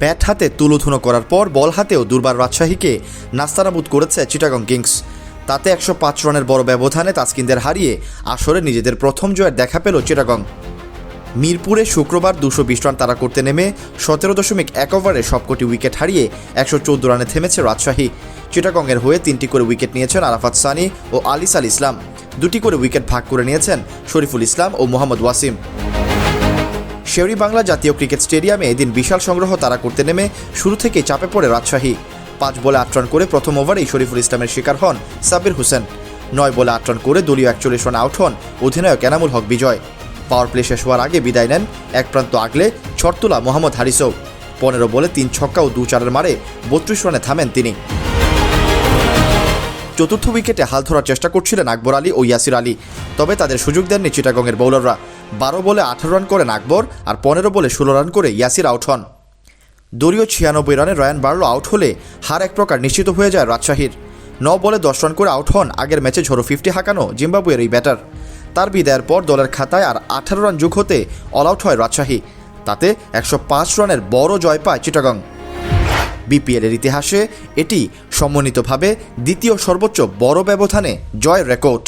Bat হাতে তুলোধুনো করার পর বল হাতেও দুর্বার রাজশাহীকে নাস্তানাবুদ করেছে চিটাগং কিংস। তাতে একশো পাঁচ রানের বড় ব্যবধানে তাসকিনদের হারিয়ে আসরে নিজেদের প্রথম জয়ের দেখা পেল চিটাগং। মিরপুরে শুক্রবার দুশো বিশ রান তারা করতে নেমে সতেরো দশমিক এক ওভারে সবকটি উইকেট হারিয়ে একশো চোদ্দ রানে থেমেছে রাজশাহী। চিটাগংয়ের হয়ে তিনটি করে উইকেট নিয়েছেন আরাফাত সানি ও আলিস আল ইসলাম। দুটি করে উইকেট ভাগ করে নিয়েছেন শরীফুল ইসলাম ও মোহাম্মদ ওয়াসিম। শেওরি বাংলা জাতীয় ক্রিকেট স্টেডিয়ামে এদিন বিশাল সংগ্রহ তারা করতে নেমে শুরু থেকেই চাপে পড়ে রাজশাহী। পাঁচ বলে আট রান করে প্রথম ওভারেই শরীফুল ইসলামের শিকার হন সাব্বির হোসেন। নয় বলে আট রান করে দলীয় একচল্লিশ রান আউট হন অধিনায়ক এনামুল হক বিজয়। পাওয়ার প্লে শেষ হওয়ার আগে বিদায় নেন এক প্রান্ত আগলে ছড়তুলা মোহাম্মদ হারিসও। পনেরো বলে তিন ছক্কা ও দু চারের মারে বত্রিশ রানে থামেন তিনি। চতুর্থ উইকেটে হাল ধরার চেষ্টা করছিলেন আকবর আলী ও ইয়াসির আলী। তবে তাদের সুযোগ দেননি চিটাগংয়ের বোলাররা বারো বলে আঠারো রান করেন আকবর আর পনেরো বলে ষোলো রান করে ইয়াসির আউট হন। দলীয় ছিয়ানব্বই রানে রয়ান বার্লো আউট হলে হার এক প্রকার নিশ্চিত হয়ে যায় রাজশাহীর। ন বলে দশ রান করে আউট হন আগের ম্যাচে ঝোড়ো ফিফটি হাঁকানো জিম্বাবুয়ের এই ব্যাটার। তার বিদায়ের পর দলের খাতায় আর আঠারো রান যোগ হতে অল আউট হয় রাজশাহী। তাতে একশো পাঁচ রানের বড় জয় পায় চিটাগং। বিপিএলের ইতিহাসে এটি সমন্বিতভাবে দ্বিতীয় সর্বোচ্চ বড় ব্যবধানে জয়ের রেকর্ড।